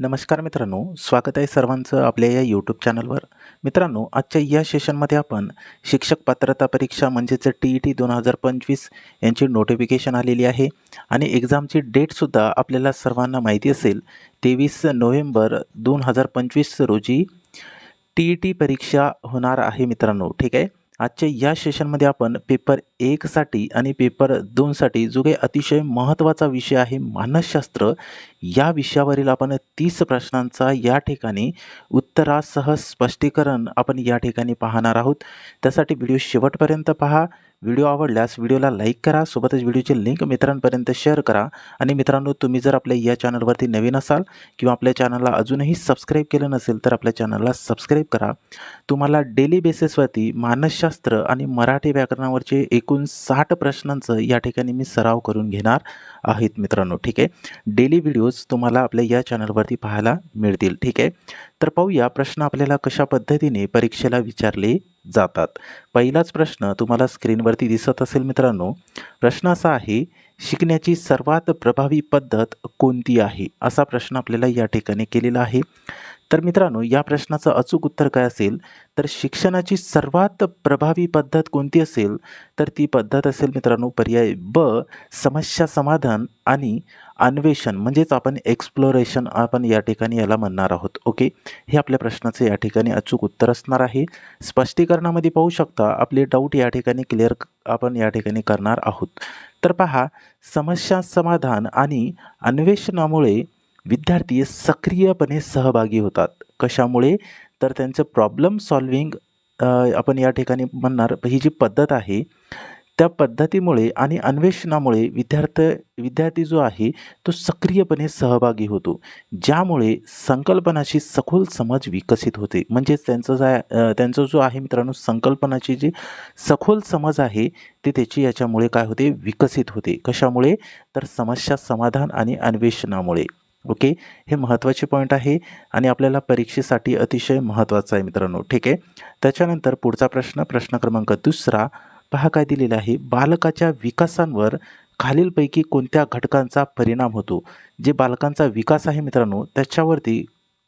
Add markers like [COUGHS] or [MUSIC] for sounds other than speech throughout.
नमस्कार मित्रांनो स्वागत आहे सर्वांचं आपल्या या यूट्यूब चॅनलवर मित्रांनो आजच्या या सेशनमध्ये आपण शिक्षक पात्रता परीक्षा म्हणजेच टी ई टी दोन हजार पंचवीस यांची नोटिफिकेशन आलेली आहे आणि एक्झामची डेटसुद्धा आपल्याला सर्वांना माहिती असेल तेवीस नोव्हेंबर दोन हजार पंचवीस रोजी टी ई टी परीक्षा होणार आहे मित्रांनो ठीक आहे? आजच्या या सेशनमध्ये आपण पेपर एकसाठी आणि पेपर दोनसाठी जो काही अतिशय महत्त्वाचा विषय आहे मानसशास्त्र या विषयावरील आपण तीस प्रश्नांचा या ठिकाणी उत्तरासह स्पष्टीकरण आपण या ठिकाणी पाहणार आहोत. त्यासाठी व्हिडिओ शेवटपर्यंत पहा. व्हिडिओ आवडल्यास व्हिडिओला लाईक करा सोबतच व्हिडिओची लिंक मित्रांपर्यंत शेअर करा. आणि मित्रांनो तुम्ही जर आपल्या या चॅनलवरती नवीन असाल किंवा आपल्या चॅनलला अजूनही सबस्क्राईब केलं नसेल तर आपल्या चॅनलला सबस्क्राईब करा. तुम्हाला डेली बेसिसवरती मानसशास्त्र आणि मराठी व्याकरणावरचे एकूण साठ प्रश्नांचं या ठिकाणी मी सराव करून घेणार आहेत मित्रांनो ठीक आहे? डेली व्हिडिओज तुम्हाला आपल्या या चॅनलवरती पाहायला मिळतील ठीक आहे? तर पाहूया प्रश्न आपल्याला कशा पद्धतीने परीक्षेला विचारले जातात. पहिलाच प्रश्न तुम्हाला स्क्रीनवरती दिसत असेल मित्रांनो प्रश्न असा आहे शिकण्याची सर्वात प्रभावी पद्धत कोणती आहे? असा प्रश्न आपल्याला या ठिकाणी केलेला आहे. तर मित्रांनो या प्रश्नाचं अचूक उत्तर काय असेल? तर शिक्षणाची सर्वात प्रभावी पद्धत कोणती असेल? तर ती पद्धत असेल मित्रांनो पर्याय ब समस्या समाधान आणि अन्वेषण. म्हणजेच आपण एक्सप्लोरेशन आपण या ठिकाणी याला म्हणणार आहोत. ओके? हे आपल्या प्रश्नाचं या ठिकाणी अचूक उत्तर असणार आहे. स्पष्टीकरणामध्ये पाहू शकता आपले डाऊट या ठिकाणी क्लिअर आपण या ठिकाणी करणार आहोत. तर पहा समस्या समाधान आणि अन्वेषणामुळे विद्यार्थी सक्रियपणे सहभागी होतात. कशामुळे? तर त्यांचं प्रॉब्लेम सॉल्विंग आपण या ठिकाणी म्हणणार ही जी पद्धत आहे त्या पद्धतीमुळे आणि अन्वेषणामुळे विद्यार्थ विद्यार्थी जो आहे तो सक्रियपणे सहभागी होतो. ज्यामुळे संकल्पनाची सखोल समज विकसित होते. म्हणजेच त्यांचं जा त्यांचा जो आहे मित्रांनो संकल्पनाची जी सखोल समज आहे ती त्याची याच्यामुळे काय होते? विकसित होते. कशामुळे? तर समस्या समाधान आणि अन्वेषणामुळे. ओके? हे महत्त्वाचे पॉईंट आहे आणि आपल्याला परीक्षेसाठी अतिशय महत्त्वाचं आहे मित्रांनो ठीक आहे? त्याच्यानंतर पुढचा प्रश्न प्रश्न क्रमांक दुसरा. पहा काय दिलेला आहे. बालकाच्या विकासांवर खालीलपैकी कोणत्या घटकांचा परिणाम होतो? जे बालकांचा विकास आहे मित्रांनो त्याच्यावरती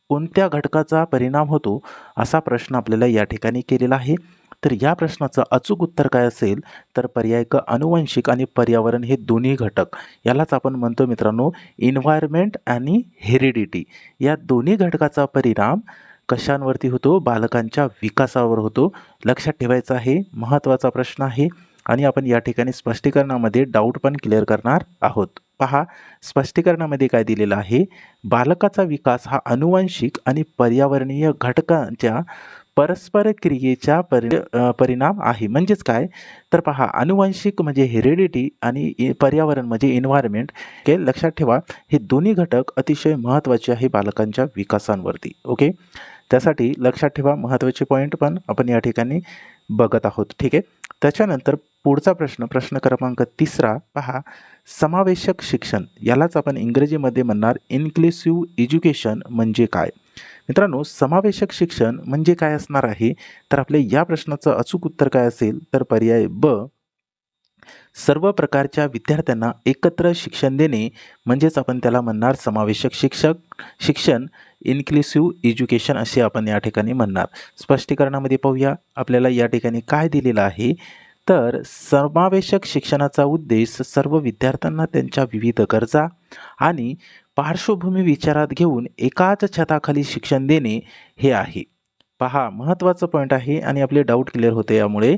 कोणत्या घटकाचा परिणाम होतो? असा प्रश्न आपल्याला या ठिकाणी केलेला आहे. तर या प्रश्नाचं अचूक उत्तर काय असेल? तर पर्याय क अनुवंशिक आणि पर्यावरण हे दोन्ही घटक. यालाच आपण म्हणतो मित्रांनो इन्व्हायरमेंट आणि हेरिडिटी या दोन्ही घटकाचा परिणाम कशांवरती होतो? बालकांच्या विकासावर होतो. लक्षात ठेवायचं आहे महत्त्वाचा प्रश्न आहे आणि आपण या ठिकाणी स्पष्टीकरणामध्ये डाऊट पण क्लिअर करणार आहोत. पहा स्पष्टीकरणामध्ये काय दिलेलं आहे? बालकाचा विकास हा अनुवांशिक आणि पर्यावरणीय घटकांच्या परस्पर क्रियेचा परि परिणाम आहे. म्हणजेच काय? तर पहा अनुवांशिक म्हणजे हेरिडिटी आणि पर्यावरण म्हणजे इन्व्हायरमेंट के लक्षात ठेवा हे दोन्ही घटक अतिशय महत्त्वाचे आहे बालकांच्या विकासांवरती. ओके? त्यासाठी लक्षात ठेवा महत्त्वाचे पॉईंट पण आपण या ठिकाणी बघत आहोत. ठीक आहे? त्याच्यानंतर पुढचा प्रश्न प्रश्न क्रमांक तिसरा. पहा समावेशक शिक्षण. यालाच आपण इंग्रजीमध्ये म्हणणार इन्क्लुसिव्ह एज्युकेशन म्हणजे काय? मित्रांनो समावेशक शिक्षण म्हणजे काय असणार आहे? तर आपल्या या प्रश्नाचं अचूक उत्तर काय असेल? तर पर्याय ब सर्व प्रकारच्या विद्यार्थ्यांना एकत्र शिक्षण देणे. म्हणजेच आपण त्याला म्हणणार समावेशक शिक्षक शिक्षण इन्क्लुसिव्ह एज्युकेशन असे आपण या ठिकाणी म्हणणार. स्पष्टीकरणामध्ये पाहूया आपल्याला या ठिकाणी काय दिलेलं आहे? तर समावेशक शिक्षणाचा उद्देश सर्व विद्यार्थ्यांना त्यांच्या विविध गरजा आणि पार्श्वभूमी विचारात घेऊन एकाच छताखाली शिक्षण देणे हे आहे. पहा महत्त्वाचं पॉईंट आहे आणि आपले डाऊट क्लिअर होते यामुळे.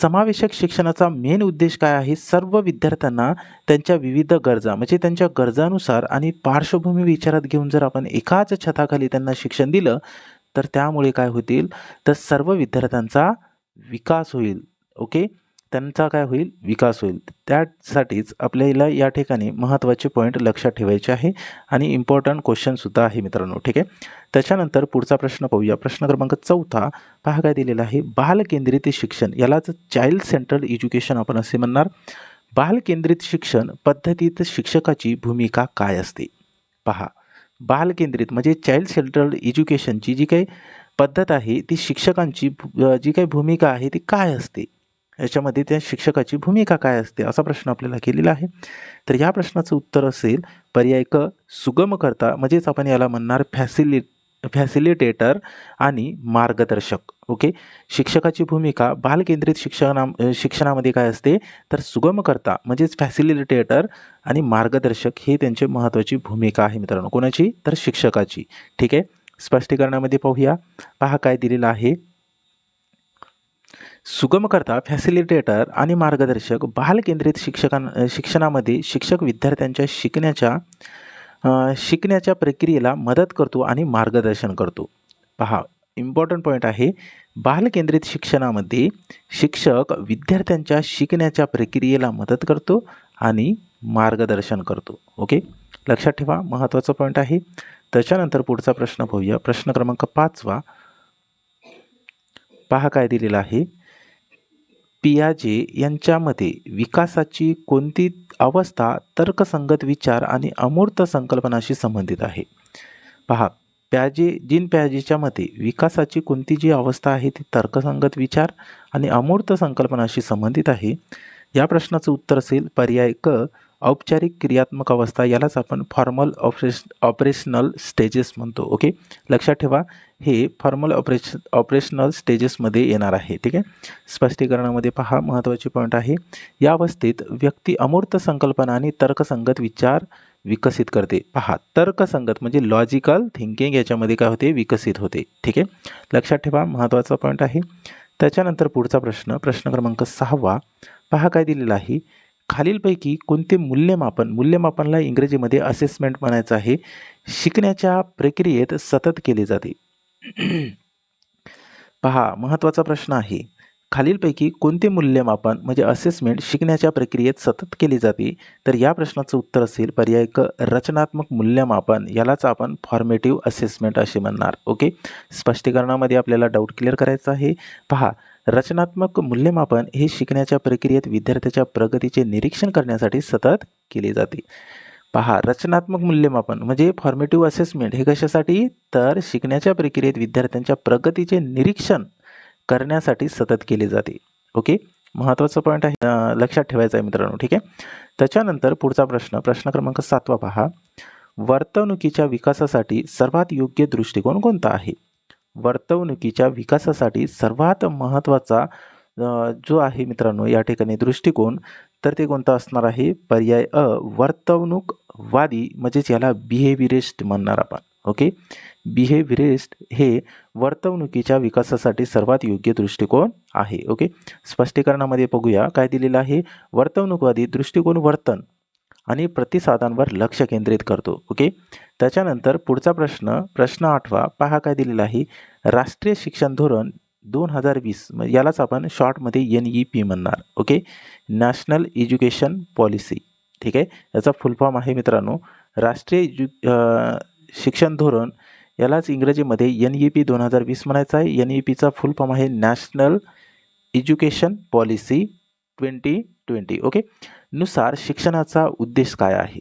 समावेशक शिक्षणाचा मेन उद्देश काय आहे? सर्व विद्यार्थ्यांना त्यांच्या विविध गरजा म्हणजे त्यांच्या गरजानुसार आणि पार्श्वभूमी विचारात घेऊन जर आपण एकाच छताखाली त्यांना शिक्षण दिलं तर त्यामुळे काय होतील? तर सर्व विद्यार्थ्यांचा विकास होईल. ओके त्यांचा काय होईल? विकास होईल. त्यासाठीच आपल्याला या ठिकाणी महत्त्वाचे पॉईंट लक्षात ठेवायचे आहे आणि इम्पॉर्टंट क्वेश्चनसुद्धा आहे मित्रांनो ठीक आहे? त्याच्यानंतर पुढचा प्रश्न पाहूया. प्रश्न क्रमांक चौथा पहा काय दिलेला आहे. बालकेंद्रित शिक्षण यालाच चाइल्ड सेंट्रल एज्युकेशन आपण असे म्हणणार. बालकेंद्रित शिक्षण पद्धतीत शिक्षकाची भूमिका काय असते? पहा. बालकेंद्रित म्हणजे चाइल्ड सेंट्रल एज्युकेशनची जी काही पद्धत आहे ती शिक्षकांची जी काही भूमिका आहे ती काय असते? याच्यामध्ये त्या शिक्षकाची भूमिका काय असते असा प्रश्न आपल्याला केलेला आहे. तर या प्रश्नाचं उत्तर असेल पर्याय क सुगमकर्ता म्हणजेच आपण याला म्हणणार फॅसिलि फॅसिलिटेटर आणि मार्गदर्शक. ओके? शिक्षकाची भूमिका बालकेंद्रित शिक्षणा शिक्षणामध्ये काय असते? तर सुगमकर्ता म्हणजेच फॅसिलिटेटर आणि मार्गदर्शक हे त्यांची महत्त्वाची भूमिका आहे मित्रांनो. कोणाची? तर शिक्षकाची. ठीक आहे? स्पष्टीकरणामध्ये पाहूया. पहा काय दिलेलं आहे. सुगमकर्ता फॅसिलिटेटर आणि मार्गदर्शक बालकेंद्रित शिक्षकां शिक्षणामध्ये शिक्षक विद्यार्थ्यांच्या शिकण्याच्या शिकण्याच्या प्रक्रियेला मदत करतो आणि मार्गदर्शन करतो. पहा इम्पॉर्टंट पॉईंट आहे. बालकेंद्रित शिक्षणामध्ये शिक्षक विद्यार्थ्यांच्या शिकण्याच्या प्रक्रियेला मदत करतो आणि मार्गदर्शन करतो. ओके? लक्षात ठेवा महत्त्वाचा पॉईंट आहे. त्याच्यानंतर पुढचा प्रश्न पाहूया. प्रश्न क्रमांक पाचवा. पहा काय दिलेला आहे. पियाजे यांच्यामध्ये विकासाची कोणती अवस्था तर्कसंगत विचार आणि अमूर्त संकल्पनाशी संबंधित आहे? पहा प्याजे जिन प्याजेच्या मते विकासाची कोणती जी अवस्था आहे ती तर्कसंगत विचार आणि अमूर्त संकल्पनाशी संबंधित आहे? या प्रश्नाचं उत्तर असेल पर्याय क औपचारिक क्रियात्मक अवस्था यालाच आपण फॉर्मल ऑपरेश ऑपरेशनल स्टेजेस म्हणतो ओके लक्षात ठेवा हे फॉर्मल ऑपरेश ऑपरेशनल स्टेजेसमध्ये येणार आहे ठीक आहे? स्पष्टीकरणामध्ये पहा महत्त्वाचे पॉईंट आहे. या अवस्थेत व्यक्ती अमूर्त संकल्पना आणि तर्कसंगत विचार विकसित करते. पहा तर्कसंगत म्हणजे लॉजिकल थिंकिंग याच्यामध्ये काय होते? विकसित होते ठीक आहे? लक्षात ठेवा महत्त्वाचा पॉईंट आहे. त्याच्यानंतर पुढचा प्रश्न प्रश्न क्रमांक सहावा. पहा काय दिलेला आहे. खालीलपैकी कोणते मूल्यमापन मूल्यमापनला इंग्रजीमध्ये असेसमेंट म्हणायचं आहे शिकण्याच्या प्रक्रियेत सतत केले जाते. [CLEARS THROAT] पहा महत्त्वाचा प्रश्न आहे. खालीलपैकी कोणते मूल्यमापन म्हणजे असेसमेंट शिकण्याच्या प्रक्रियेत सतत केले जाते? तर या प्रश्नाचं उत्तर असेल पर्याय क रचनात्मक मूल्यमापन यालाच आपण फॉर्मेटिव्ह असेसमेंट असे म्हणणार. ओके स्पष्टीकरणामध्ये आपल्याला डाऊट क्लिअर करायचा आहे. पहा रचनात्मक मूल्यमापन हे शिकण्याच्या प्रक्रियेत विद्यार्थ्याच्या प्रगतीचे निरीक्षण करण्यासाठी सतत केले जाते. पहा रचनात्मक मूल्यमापन म्हणजे फॉर्मेटिव्ह असेसमेंट हे कशासाठी? तर शिकण्याच्या प्रक्रियेत विद्यार्थ्यांच्या प्रगतीचे निरीक्षण करण्यासाठी सतत केले जाते. ओके? महत्त्वाचा पॉईंट आहे. लक्षात ठेवायचा आहे मित्रांनो ठीक आहे? त्याच्यानंतर पुढचा प्रश्न प्रश्न क्रमांक सातवा पहा. वर्तवणुकीच्या विकासासाठी सर्वात योग्य दृष्टिकोन कोणता आहे? वर्तवणुकीच्या विकासासाठी सर्वात महत्त्वाचा जो आहे मित्रांनो या ठिकाणी दृष्टिकोन तर ते कोणता असणार आहे? पर्याय अ वर्तवणूकवादी म्हणजेच याला बिहेविरिस्ट म्हणणार आपण ओके बिहेविरिस्ट हे वर्तवणुकीच्या विकासासाठी सर्वात योग्य दृष्टिकोन आहे ओके स्पष्टीकरणामध्ये बघूया काय दिलेलं आहे? वर्तवणूकवादी दृष्टिकोन वर्तन. आणि प्रतिसादांवर लक्ष केंद्रित करतो. ओके? त्याच्यानंतर पुढचा प्रश्न प्रश्न आठवा पहा काय दिलेला आहे. राष्ट्रीय शिक्षण धोरण दोन हजार वीस यालाच आपण शॉर्टमध्ये एन ई पी म्हणणार. ओके? National education policy. ठीक आहे? याचा फुल फॉर्म आहे मित्रांनो. राष्ट्रीय एज्यु शिक्षण धोरण यालाच इंग्रजीमध्ये एन ई पी दोन हजार वीस म्हणायचा आहे. एन ई पीचा फुल फॉर्म आहे national education policy twenty twenty. Okay? नुसार शिक्षणाचा उद्देश काय आहे?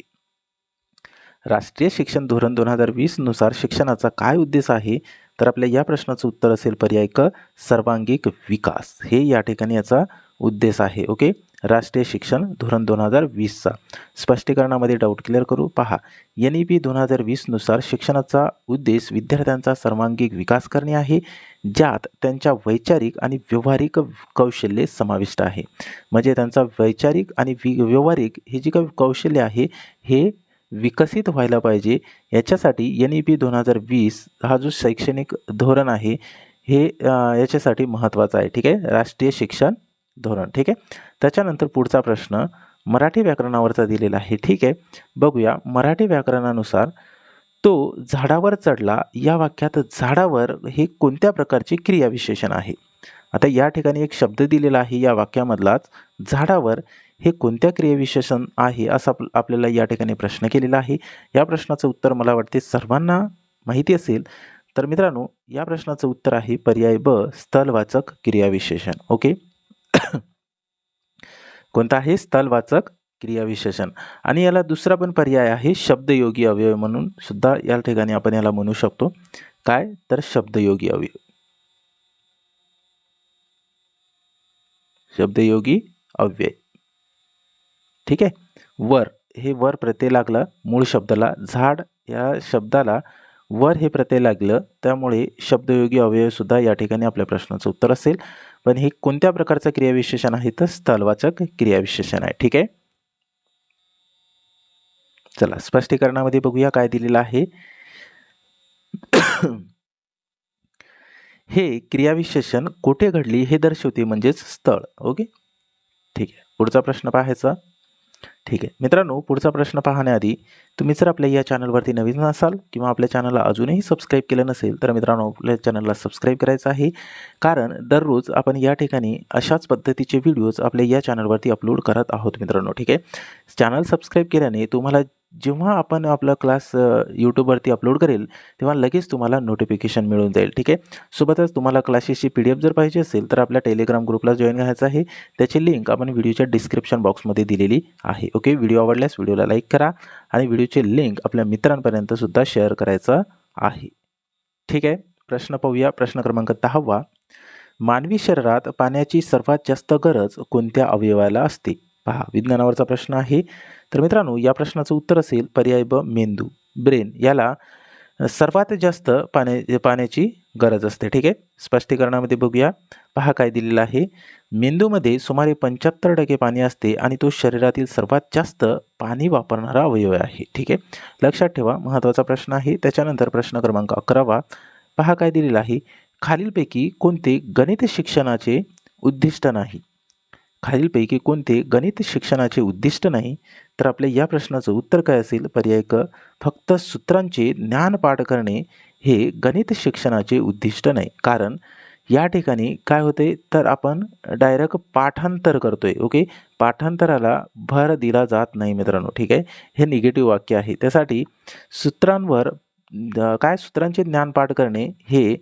राष्ट्रीय शिक्षण धोरण दोन हजार वीसनुसार शिक्षणाचा काय उद्देश आहे? तर आपल्या या प्रश्नाचं उत्तर असेल पर्याय क सर्वांगिक विकास. हे या ठिकाणी याचा उद्देश आहे ओके? राष्ट्रीय शिक्षण धोरण दोन हजार वीसचा. स्पष्टीकरणामध्ये डाऊट क्लिअर करू. पहा एन ई पी दोन हजार वीसनुसार शिक्षणाचा उद्देश विद्यार्थ्यांचा सर्वांगीण विकास करणे आहे ज्यात त्यांच्या वैचारिक आणि व्यवहारिक कौशल्ये समाविष्ट आहे. म्हणजे त्यांचा वैचारिक आणि वि व्यवहारिक हे जी काही कौशल्य आहे हे विकसित व्हायला पाहिजे. याच्यासाठी एन ई पी दोन हजार वीस हा जो शैक्षणिक धोरण आहे हे याच्यासाठी महत्त्वाचं आहे ठीक आहे? राष्ट्रीय शिक्षण धोरण ठीक आहे? त्याच्यानंतर पुढचा प्रश्न मराठी व्याकरणावरचा दिलेला आहे ठीक आहे? बघूया मराठी व्याकरणानुसार तो झाडावर चढला या वाक्यात झाडावर हे कोणत्या प्रकारचे क्रियाविशेषण आहे? आता या ठिकाणी एक शब्द दिलेला आहे या वाक्यामधलाच झाडावर हे कोणत्या क्रियाविशेषण आहे असा आप आपल्याला या ठिकाणी प्रश्न केलेला आहे. या प्रश्नाचं उत्तर मला वाटते सर्वांना माहिती असेल. तर मित्रांनो या प्रश्नाचं उत्तर आहे पर्याय ब स्थलवाचक क्रियाविशेषण ओके? [COUGHS] कोणता आहे स्थलवाचक क्रियाविशेषण. आणि याला दुसरा पण पर्याय आहे शब्दयोगी अवयव म्हणून सुद्धा या ठिकाणी आपण याला म्हणू शकतो. काय? तर शब्दयोगी अवयव. शब्दयोगी अव्यय. ठीक आहे? वर. हे वर प्रत्यय लागलं मूळ शब्दाला. झाड या शब्दाला वर हे प्रत्यय लागलं त्यामुळे शब्दयोगी अव्ययसुद्धा या ठिकाणी आपल्या प्रश्नाचं उत्तर असेल. पण हे कोणत्या प्रकारचं क्रियाविशेषण आहे? तर स्थलवाचक क्रियाविशेषण आहे. ठीक आहे? चला स्पष्टीकरणामध्ये बघूया काय दिलेलं आहे. [COUGHS] हे क्रियाविशेषण कुठे घडली हे दर्शवते म्हणजेच स्थळ. ओके? ठीक आहे. पुढचा प्रश्न पाहायचा. ठीक आहे. मित्रांनो पुढचा प्रश्न पाहण्याआधी तुम्ही जर आपल्या या चॅनलवरती नवीन असाल किंवा आपल्या चॅनलला अजूनही सबस्क्राईब केलं नसेल तर मित्रांनो आपल्या चॅनलला सबस्क्राईब करायचं आहे. कारण दररोज आपण या ठिकाणी अशाच पद्धतीचे व्हिडिओज आपल्या या चॅनलवरती अपलोड करत आहोत मित्रांनो ठीक आहे. चॅनल सबस्क्राईब केल्याने तुम्हाला जेव्हा आपण आपला क्लास यूट्यूबवरती अपलोड करेल तेव्हा लगेच तुम्हाला नोटिफिकेशन मिळून जाईल ठीक आहे? सोबतच तुम्हाला क्लासेसची पी डी एफ जर पाहिजे असेल तर आपल्या टेलिग्राम ग्रुपला जॉईन करायचं आहे. त्याची लिंक आपण व्हिडिओच्या डिस्क्रिप्शन बॉक्समध्ये दिलेली आहे ओके व्हिडिओ आवडल्यास व्हिडिओला लाईक करा आणि व्हिडिओची लिंक आपल्या मित्रांपर्यंतसुद्धा शेअर करायचं आहे. ठीक आहे? प्रश्न पाहूया. प्रश्न क्रमांक दहावा. मानवी शरीरात पाण्याची सर्वात जास्त गरज कोणत्या अवयवाला असते? पहा विज्ञानावरचा प्रश्न आहे. तर मित्रांनो या प्रश्नाचं उत्तर असेल पर्याय ब मेंदू. ब्रेन याला सर्वात जास्त पाण्या पाण्याची गरज असते. ठीक आहे? स्पष्टीकरणामध्ये बघूया. पहा काय दिलेलं आहे. मेंदूमध्ये सुमारे पंच्याहत्तर टक्के पाणी असते आणि तो शरीरातील सर्वात जास्त पाणी वापरणारा अवयव आहे. ठीक आहे? लक्षात ठेवा महत्त्वाचा प्रश्न आहे. त्याच्यानंतर प्रश्न क्रमांक अकरावा. पहा काय दिलेला आहे. खालीलपैकी कोणते गणित शिक्षणाचे उद्दिष्ट नाही? खालीलपैकी कोणते गणित शिक्षणाचे उद्दिष्ट नाही? तर आपल्या या प्रश्नाचं उत्तर काय असेल? पर्याय क. फक्त सूत्रांचे ज्ञान पाठ करणे हे गणित शिक्षणाचे उद्दिष्ट नाही. कारण या ठिकाणी काय होते? तर आपण डायरेक्ट पाठांतर करतोय ओके पाठांतराला भर दिला जात नाही मित्रांनो ठीक आहे? हे निगेटिव्ह वाक्य आहे. त्यासाठी सूत्रांवर काय सूत्रांचे ज्ञान पाठ करणे हे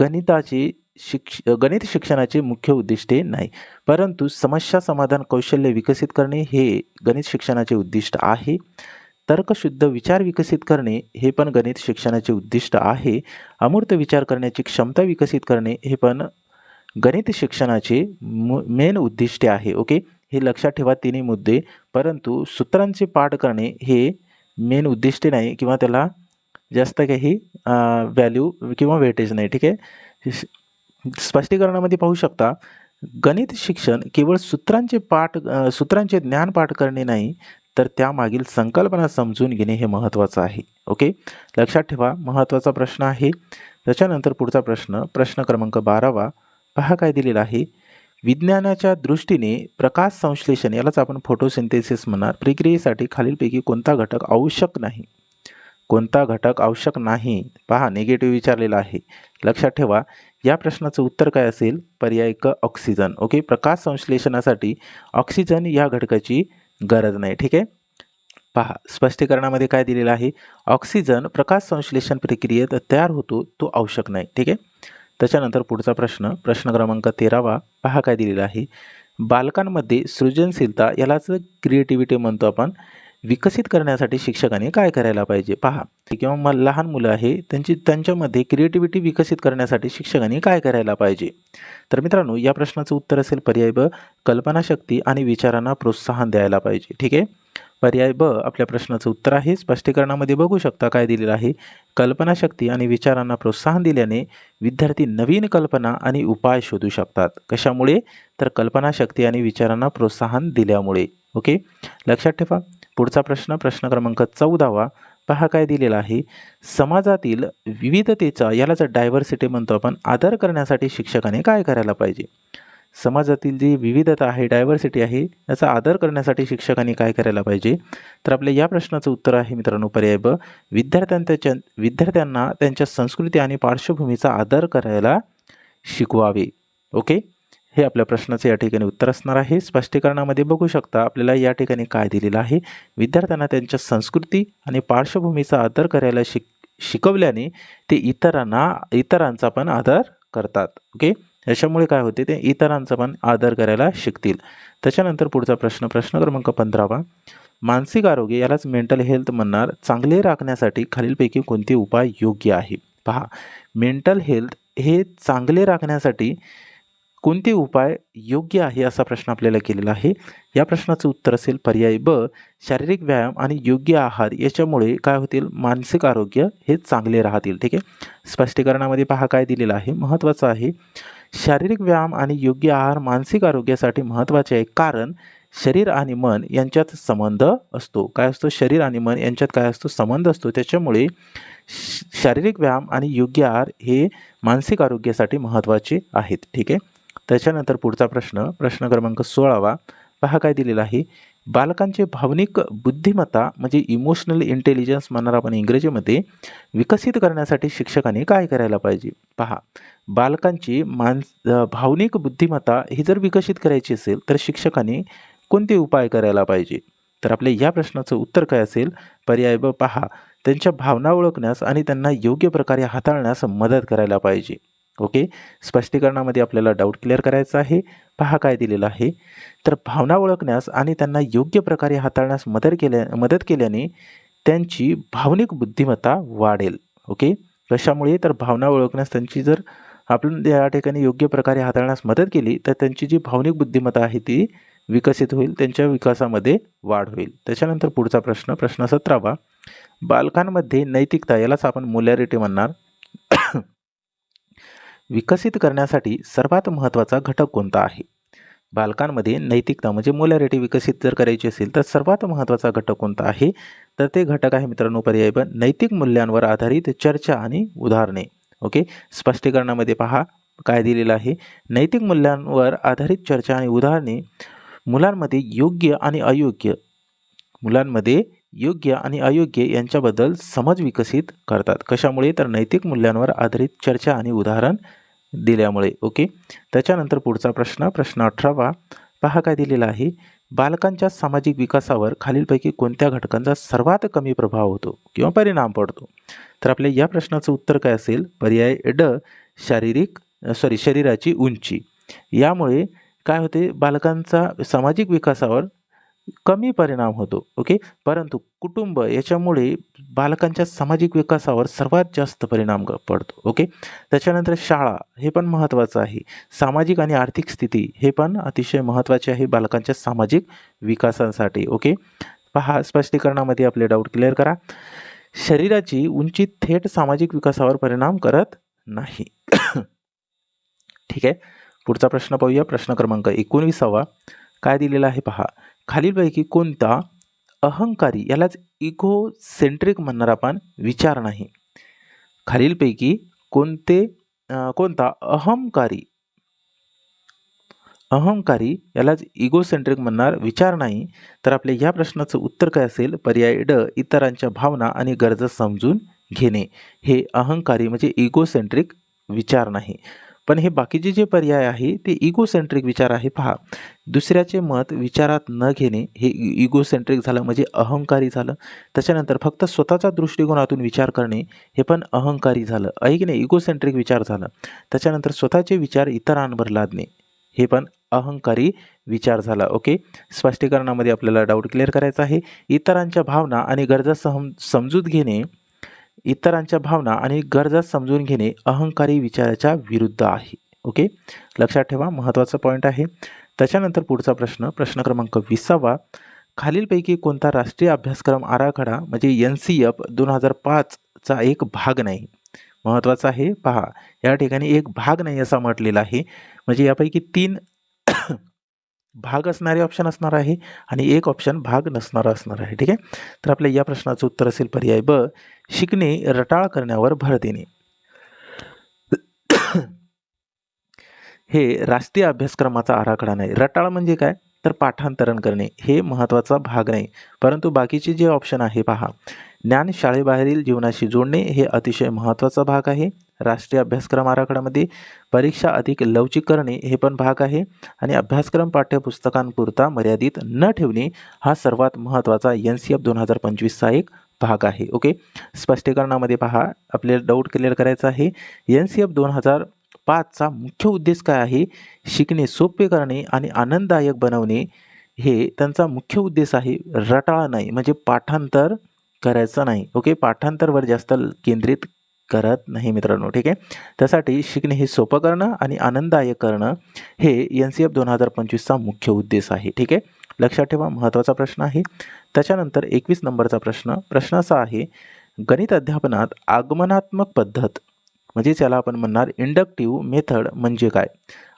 गणिताचे शिक्ष गणित शिक्षणाचे मुख्य उद्दिष्टे नाही. परंतु समस्या समाधान कौशल्य विकसित करणे हे गणित शिक्षणाचे उद्दिष्ट आहे. तर्कशुद्ध विचार विकसित करणे हे पण गणित शिक्षणाचे उद्दिष्ट आहे. अमूर्त विचार करण्याची क्षमता विकसित करणे हे पण गणित शिक्षणाचे मु मेन उद्दिष्टे आहे. ओके? हे लक्षात ठेवा तिन्ही मुद्दे. परंतु सूत्रांचे पाठ करणे हे मेन उद्दिष्टे नाही किंवा त्याला जास्त काही व्हॅल्यू किंवा वेटेज नाही. ठीक आहे? स्पष्टीकरणामध्ये पाहू शकता गणित शिक्षण केवळ सूत्रांचे पाठ सूत्रांचे ज्ञान पाठ करणे नाही तर त्यामागील संकल्पना समजून घेणे हे महत्त्वाचं आहे. ओके? लक्षात ठेवा महत्त्वाचा प्रश्न आहे. त्याच्यानंतर पुढचा प्रश्न प्रश्न क्रमांक बारावा. पहा काय दिलेला आहे. विज्ञानाच्या दृष्टीने प्रकाश संश्लेषण यालाच आपण फोटोसिंथेसिस म्हणणार प्रक्रियेसाठी खालीलपैकी कोणता घटक आवश्यक नाही? कोणता घटक आवश्यक नाही? पहा निगेटिव्ह विचारलेला आहे. लक्षात ठेवा या प्रश्नाचं उत्तर काय असेल? पर्याय क ऑक्सिजन. ओके? प्रकाश संश्लेषणासाठी ऑक्सिजन या घटकाची गरज नाही. ठीक आहे? पहा स्पष्टीकरणामध्ये काय दिलेलं आहे? ऑक्सिजन प्रकाश संश्लेषण प्रक्रियेत तयार होतो तो आवश्यक नाही. ठीक आहे? त्याच्यानंतर पुढचा प्रश्न प्रश्न क्रमांक तेरावा. पहा काय दिलेला आहे? बालकांमध्ये सृजनशीलता यालाच क्रिएटिव्हिटी म्हणतो आपण. विकसित करण्यासाठी शिक्षकाने काय करायला पाहिजे? पहा किंवा मग लहान मुलं आहे त्यांची त्यांच्यामध्ये क्रिएटिव्हिटी विकसित करण्यासाठी शिक्षकाने काय करायला पाहिजे? तर मित्रांनो या प्रश्नाचं उत्तर असेल पर्याय ब कल्पनाशक्ती आणि विचारांना प्रोत्साहन द्यायला पाहिजे. ठीक आहे? पर्याय ब आपल्या प्रश्नाचं उत्तर आहे. स्पष्टीकरणामध्ये बघू शकता काय दिलेलं आहे. कल्पनाशक्ती आणि विचारांना प्रोत्साहन दिल्याने विद्यार्थी नवीन कल्पना आणि उपाय शोधू शकतात. कशामुळे? तर कल्पनाशक्ती आणि विचारांना प्रोत्साहन दिल्यामुळे. ओके? लक्षात ठेवा. पुढचा प्रश्न प्रश्न क्रमांक चौदावा. पहा काय दिलेला आहे. समाजातील विविधतेचा यालाच डायव्हर्सिटी म्हणतो आपण. आदर करण्यासाठी शिक्षकाने काय करायला पाहिजे? समाजातील जी विविधता आहे डायव्हर्सिटी आहे याचा आदर करण्यासाठी शिक्षकांनी काय करायला पाहिजे? तर आपल्या या प्रश्नाचं उत्तर आहे मित्रांनो पर्याय ब. विद्यार्थ्यांच्या विद्यार्थ्यांना त्यांच्या संस्कृती आणि पार्श्वभूमीचा आदर करायला शिकवावे. ओके? हे आपल्या प्रश्नाचं या ठिकाणी उत्तर असणार आहे. स्पष्टीकरणामध्ये बघू शकता आपल्याला या ठिकाणी काय दिलेलं आहे? विद्यार्थ्यांना त्यांच्या संस्कृती आणि पार्श्वभूमीचा आदर करायला शिक शिकवल्याने ते इतरांना इतरांचा पण आदर करतात. ओके? याच्यामुळे काय होते ते? इतरांचा पण आदर करायला शिकतील. त्याच्यानंतर पुढचा प्रश्न प्रश्न क्रमांक पंधरावा. मानसिक आरोग्य यालाच मेंटल हेल्थ म्हणणार. चांगले राखण्यासाठी खालीलपैकी कोणते उपाय योग्य आहे? पहा मेंटल हेल्थ हे चांगले राखण्यासाठी कोणते उपाय योग्य आहे असा प्रश्न आपल्याला केलेला आहे? या प्रश्नाचं उत्तर असेल पर्याय ब शारीरिक व्यायाम आणि योग्य आहार याच्यामुळे काय होतील? मानसिक आरोग्य हे चांगले राहतील. ठीक आहे? स्पष्टीकरणामध्ये पहा काय दिलेलं आहे. महत्त्वाचं आहे शारीरिक व्यायाम आणि योग्य आहार मानसिक आरोग्यासाठी महत्त्वाचे आहे कारण शरीर आणि मन यांच्यात संबंध असतो. काय असतो? शरीर आणि मन यांच्यात काय असतो? संबंध असतो. त्याच्यामुळे श- शारीरिक व्यायाम आणि योग्य आहार हे मानसिक आरोग्यासाठी महत्त्वाचे आहेत. ठीक आहे? त्याच्यानंतर पुढचा प्रश्न प्रश्न क्रमांक सोळावा. पहा काय दिलेला आहे. बालकांचे भावनिक बुद्धिमत्ता म्हणजे इमोशनल इंटेलिजन्स म्हणणार आपण इंग्रजीमध्ये विकसित करण्यासाठी शिक्षकांनी काय करायला पाहिजे? पहा बालकांची मानस भावनिक बुद्धिमत्ता ही जर विकसित करायची असेल तर शिक्षकांनी कोणते उपाय करायला पाहिजे? तर आपल्या या प्रश्नाचं उत्तर काय असेल? पर्याय ब पहा. त्यांच्या भावना ओळखण्यास आणि त्यांना योग्य प्रकारे हाताळण्यास मदत करायला पाहिजे. ओके? स्पष्टीकरणामध्ये आपल्याला डाऊट क्लिअर करायचा आहे. पहा काय दिलेलं आहे. तर भावना ओळखण्यास आणि त्यांना योग्य प्रकारे हाताळण्यास मदत केल्या मदत केल्याने त्यांची भावनिक बुद्धिमत्ता वाढेल. ओके? कशामुळे? तर भावना ओळखण्यास त्यांची जर आपण या ठिकाणी योग्य प्रकारे हाताळण्यास मदत केली तर त्यांची जी भावनिक बुद्धिमत्ता आहे ती विकसित होईल त्यांच्या विकासामध्ये वाढ होईल. त्याच्यानंतर पुढचा प्रश्न प्रश्न सतरावा. बालकांमध्ये नैतिकता यालाच आपण मोलॅरिटी म्हणणार. विकसित करण्यासाठी सर्वात महत्त्वाचा घटक कोणता आहे? बालकांमध्ये नैतिकता म्हणजे मोलॅरिटी विकसित जर करायची असेल तर सर्वात महत्त्वाचा घटक कोणता आहे? तर ते घटक आहे मित्रांनो पर्याय पण नैतिक मूल्यांवर आधारित चर्चा आणि उदाहरणे. ओके? स्पष्टीकरणामध्ये पहा काय दिलेलं आहे? नैतिक मूल्यांवर आधारित चर्चा आणि उदाहरणे. मुलांमध्ये योग्य आणि अयोग्य. मुलांमध्ये योग्य आणि अयोग्य यांच्याबद्दल समज विकसित करतात. कशामुळे? तर नैतिक मूल्यांवर आधारित चर्चा आणि उदाहरण दिल्यामुळे. ओके? त्याच्यानंतर पुढचा प्रश्न प्रश्न अठरावा. पहा काय दिलेला आहे. बालकांच्या सामाजिक विकासावर खालीलपैकी कोणत्या घटकांचा सर्वात कमी प्रभाव होतो किंवा परिणाम पडतो? तर आपल्या या प्रश्नाचं उत्तर काय असेल? पर्याय ड शारीरिक सॉरी शरीराची उंची. यामुळे काय होते? बालकांचा सामाजिक विकासावर कमी परिणाम होतो ओके? परंतु कुटुंब याच्यामुळे बालकांच्या सामाजिक विकासावर सर्वात जास्त परिणाम पडतो ओके? त्याच्यानंतर शाळा हे पण महत्त्वाचं आहे. सामाजिक आणि आर्थिक स्थिती हे पण अतिशय महत्त्वाचे आहे बालकांच्या सामाजिक विकासासाठी ओके? पहा स्पष्टीकरणामध्ये आपले डाऊट क्लिअर करा. शरीराची उंची थेट सामाजिक विकासावर परिणाम करत नाही. [COUGHS] ठीक आहे? पुढचा प्रश्न पाहूया. प्रश्न क्रमांक एकोणवीसावा. काय दिलेला आहे? पहा. खालीलपैकी कोणता अहंकारी यालाच इगो सेंट्रिक म्हणणार आपण विचार नाही. खालीलपैकी कोणते कोणता अहंकारी अहंकारी यालाच इगोसेंट्रिक म्हणणार विचार नाही. तर आपल्या या प्रश्नाचं उत्तर काय असेल? पर्याय ड इतरांच्या भावना आणि गरजा समजून घेणे. हे अहंकारी म्हणजे इगोसेंट्रिक विचार नाही. पण हे बाकीचे जे पर्याय आहे ते इगोसेंट्रिक विचार आहे. पहा दुसऱ्याचे मत विचारात न घेणे हे इगोसेंट्रिक झालं म्हणजे अहंकारी झालं. त्याच्यानंतर फक्त स्वतःच्या दृष्टिकोनातून विचार करणे हे पण अहंकारी झालं. आहे की नाही? इगोसेंट्रिक विचार झालं. त्याच्यानंतर स्वतःचे विचार इतरांवर लादणे हे पण अहंकारी विचार झाला. ओके? स्पष्टीकरणामध्ये आपल्याला डाऊट क्लिअर करायचा आहे. इतरांच्या भावना आणि गरजा सम समजूत घेणे इतरांच्या भावना आणि गरजा समजून घेणे अहंकारी विचाराच्या विरुद्ध आहे. ओके? लक्षात ठेवा महत्त्वाचा पॉईंट आहे. त्याच्यानंतर पुढचा प्रश्न प्रश्न क्रमांक विसावा. खालीलपैकी कोणता राष्ट्रीय अभ्यासक्रम आराखडा म्हणजे एन सी एफ दोन हजार पाचचा एक भाग नाही? महत्त्वाचा आहे पहा या ठिकाणी एक भाग नाही असा म्हटलेला आहे. म्हणजे यापैकी तीन भाग असणारे ऑप्शन असणार आहे आणि एक ऑप्शन भाग नसणारा असणार आहे. ठीक आहे? तर आपल्या या प्रश्नाचं उत्तर असेल पर्याय ब शिकणे रटाळ करण्यावर भर देणे. [COUGHS] हे राष्ट्रीय अभ्यासक्रमाचा आराखडा नाही. रटाळ म्हणजे काय? तर पाठांतरण करणे. हे महत्त्वाचा भाग नाही. परंतु बाकीचे जे ऑप्शन आहे पहा. ज्ञान शाळेबाहेरील जीवनाशी जोडणे हे अतिशय महत्त्वाचा भाग आहे. राष्ट्रीय अभ्यासक्रम आराखड्यामध्ये परीक्षा अधिक लवचिक करणे हे पण भाग आहे आणि अभ्यासक्रम पाठ्यपुस्तकांपुरता मर्यादित न ठेवणे हा सर्वात महत्त्वाचा एन सी एफ दोन हजार पंचवीसचा एक भाग आहे. ओके? स्पष्टीकरणामध्ये पहा आपल्याला डाऊट क्लिअर करायचा आहे. एन सी एफ दोन हजार पाचचा मुख्य उद्देश काय आहे? शिकणे सोपे करणे आणि आनंददायक बनवणे हे त्यांचा मुख्य उद्देश आहे. रटाळ नाही म्हणजे पाठांतर करायचं नाही. ओके? पाठांतरवर जास्त केंद्रित करत नाही मित्रांनो ठीक आहे? त्यासाठी शिकणे हे सोपं करणं आणि आनंददायक करणं हे एन सी एफ दोन हजार पंचवीसचा मुख्य उद्देश आहे ठीक आहे? लक्षात ठेवा महत्त्वाचा प्रश्न आहे. त्याच्यानंतर एकवीस नंबरचा प्रश्न प्रश्न असा आहे गणित अध्यापनात आगमनात्मक पद्धत म्हणजे ज्याला आपण म्हणणार इंडक्टिव्ह मेथड म्हणजे काय?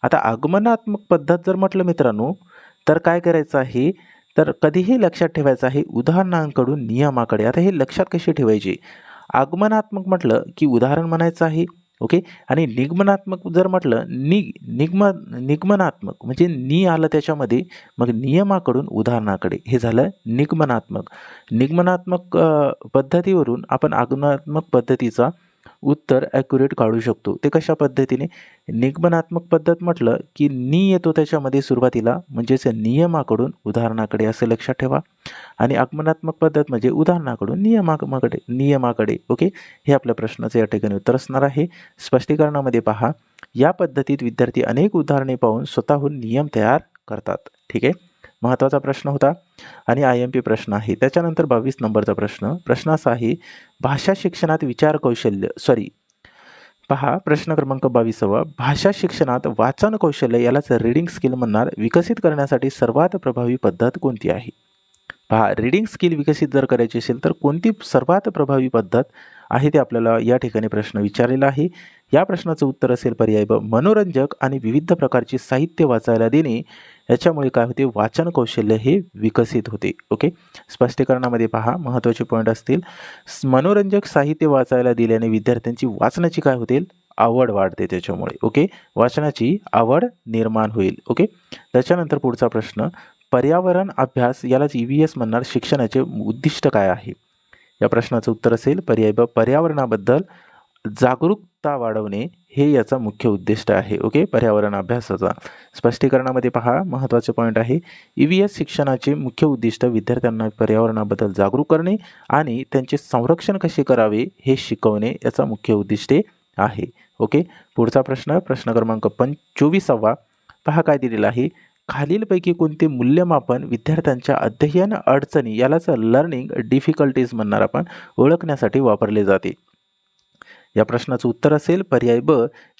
आता आगमनात्मक पद्धत जर म्हटलं मित्रांनो तर काय करायचं आहे? तर कधीही लक्षात ठेवायचं आहे उदाहरणांकडून नियमाकडे. आता हे लक्षात कशी ठेवायची? आगमनात्मक म्हटलं की उदाहरण म्हणायचं आहे ओके? आणि निगमनात्मक जर म्हटलं निग निगम निगमनात्मक म्हणजे नि आलं त्याच्यामध्ये मग नियमाकडून उदाहरणाकडे. हे झालं निगमनात्मक. निगमनात्मक पद्धतीवरून आपण आगमनात्मक पद्धतीचा उत्तर ॲक्युरेट काढू शकतो. ते कशा पद्धतीने? निगमनात्मक पद्धत म्हटलं की नि येतो त्याच्यामध्ये सुरुवातीला म्हणजेच नियमाकडून उदाहरणाकडे असं लक्षात ठेवा. आणि आगमनात्मक पद्धत म्हणजे उदाहरणाकडून नियमाकडे नियमाकडे. ओके? हे आपल्या प्रश्नाचं या ठिकाणी उत्तर असणार आहे. स्पष्टीकरणामध्ये पहा या पद्धतीत विद्यार्थी अनेक उदाहरणे पाहून स्वतःहून नियम तयार करतात. ठीक आहे? महत्त्वाचा प्रश्न होता आणि आय एम पी प्रश्न आहे. त्याच्यानंतर बावीस नंबरचा प्रश्न. प्रश्न असा आहे भाषा शिक्षणात विचार कौशल्य सॉरी पहा प्रश्न क्रमांक बावीसावा. भाषा शिक्षणात वाचन कौशल्य यालाच रीडिंग स्किल म्हणणार. विकसित करण्यासाठी सर्वात प्रभावी पद्धत कोणती आहे? पहा रीडिंग स्किल विकसित जर करायची असेल तर कोणती सर्वात प्रभावी पद्धत आहे ते आपल्याला या ठिकाणी प्रश्न विचारलेला आहे. या प्रश्नाचं उत्तर असेल पर्याय ब मनोरंजक आणि विविध प्रकारचे साहित्य वाचायला देणे. याच्यामुळे काय होते? वाचन कौशल्य हे विकसित होते. ओके? स्पष्टीकरणामध्ये पहा महत्त्वाचे पॉईंट असतील. मनोरंजक साहित्य वाचायला दिल्याने विद्यार्थ्यांची वाचनाची काय होतील? आवड वाढते त्याच्यामुळे. ओके? वाचनाची आवड निर्माण होईल. ओके? त्याच्यानंतर पुढचा प्रश्न पर्यावरण अभ्यास यालाच ई व्ही एस म्हणणार शिक्षणाचे उद्दिष्ट काय आहे? या प्रश्नाचं उत्तर असेल पर्याय पर्यावरणाबद्दल जागरूकता वाढवणे हे याचा मुख्य उद्दिष्ट आहे. ओके? पर्यावरण अभ्यासाचा. स्पष्टीकरणामध्ये पहा महत्त्वाचे पॉईंट आहे. ई व्ही एस शिक्षणाचे मुख्य उद्दिष्ट विद्यार्थ्यांना पर्यावरणाबद्दल जागरूक करणे आणि त्यांचे संरक्षण कसे करावे हे शिकवणे याचा मुख्य उद्दिष्टे आहे. ओके? पुढचा प्रश्न प्रश्न क्रमांक पण चोवीसावा पहा काय दिलेला आहे. खालीलपैकी कोणते मूल्यमापन विद्यार्थ्यांच्या अध्ययन अडचणी यालाच लर्निंग डिफिकल्टीज म्हणणार आपण ओळखण्यासाठी वापरले जाते. या प्रश्नाचं उत्तर असेल पर्याय ब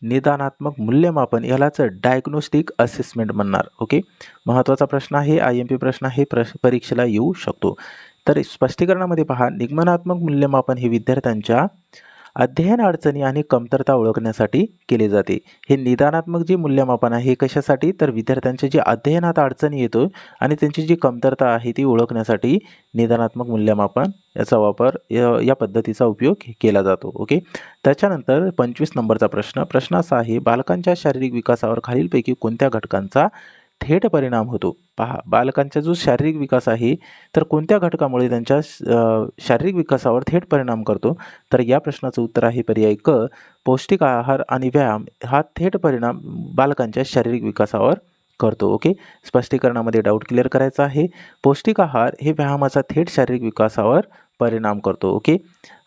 निदानात्मक मूल्यमापन यालाच डायग्नोस्टिक असेसमेंट म्हणणार ओके महत्त्वाचा प्रश्न आहे आय एम पी प्रश्न आहे प्रश परीक्षेला येऊ शकतो. तर स्पष्टीकरणामध्ये पहा निगमनात्मक मूल्यमापन हे विद्यार्थ्यांच्या अध्ययन अडचणी आणि कमतरता ओळखण्यासाठी केले जाते. हे निदानात्मक जे मूल्यमापन आहे हे कशासाठी? तर विद्यार्थ्यांच्या जे अध्ययनात अडचणी येतो आणि त्यांची जी कमतरता आहे ती ओळखण्यासाठी निदानात्मक मूल्यमापन याचा वापर या या पद्धतीचा उपयोग केला जातो. ओके? त्याच्यानंतर पंचवीस नंबरचा प्रश्न. प्रश्न असा आहे बालकांच्या शारीरिक विकासावर खालीलपैकी कोणत्या घटकांचा थेट परिणाम होतो? पहा बालकांचा जो शारीरिक विकास आहे तर कोणत्या घटकामुळे त्यांच्या शारीरिक विकासावर थेट परिणाम करतो? तर या प्रश्नाचं उत्तर आहे पर्याय क पौष्टिक आहार आणि व्यायाम हा थेट परिणाम बालकांच्या शारीरिक विकासावर करतो ओके? स्पष्टीकरणामध्ये डाऊट क्लिअर करायचा आहे. पौष्टिक आहार हे व्यायामाचा थेट शारीरिक विकासावर परिणाम करतो ओके?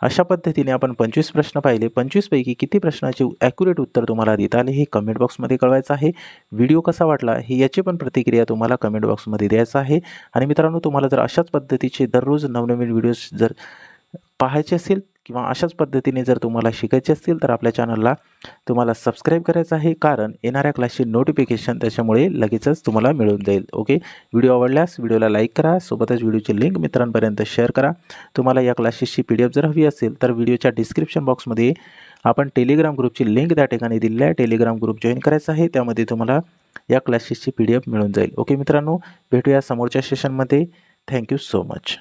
अशा पद्धतीने आपण पंचवीस प्रश्न पाहिले. पंचवीसपैकी किती प्रश्नाचे ॲक्युरेट उत्तर तुम्हाला देता आले हे कमेंट बॉक्समध्ये कळवायचं आहे. व्हिडिओ कसा वाटला हे याची पण प्रतिक्रिया तुम्हाला कमेंट बॉक्समध्ये द्यायचं आहे. आणि मित्रांनो तुम्हाला जर अशाच पद्धतीचे दररोज नवनवीन व्हिडिओज जर पाहायचे असेल किंवा अशाच पद्धतीने जर तुम्हाला शिकायचे असतील तर आपल्या चॅनलला तुम्हाला सबस्क्राईब करायचं आहे. कारण येणाऱ्या क्लासची नोटिफिकेशन त्याच्यामुळे लगेचच तुम्हाला मिळून जाईल. ओके व्हिडिओ आवडल्यास व्हिडिओला लाईक करा. सोबतच व्हिडिओची लिंक मित्रांपर्यंत शेअर करा. तुम्हाला या क्लासेसची पी डी एफ जर हवी असेल तर व्हिडिओच्या डिस्क्रिप्शन बॉक्समध्ये आपण टेलिग्राम ग्रुपची लिंक त्या ठिकाणी दिलेली आहे. टेलिग्राम ग्रुप जॉईन करायचा आहे. त्यामध्ये तुम्हाला या क्लासेसची पी डी एफ मिळून जाईल. ओके मित्रांनो भेटूया समोरच्या सेशनमध्ये थँक्यू सो मच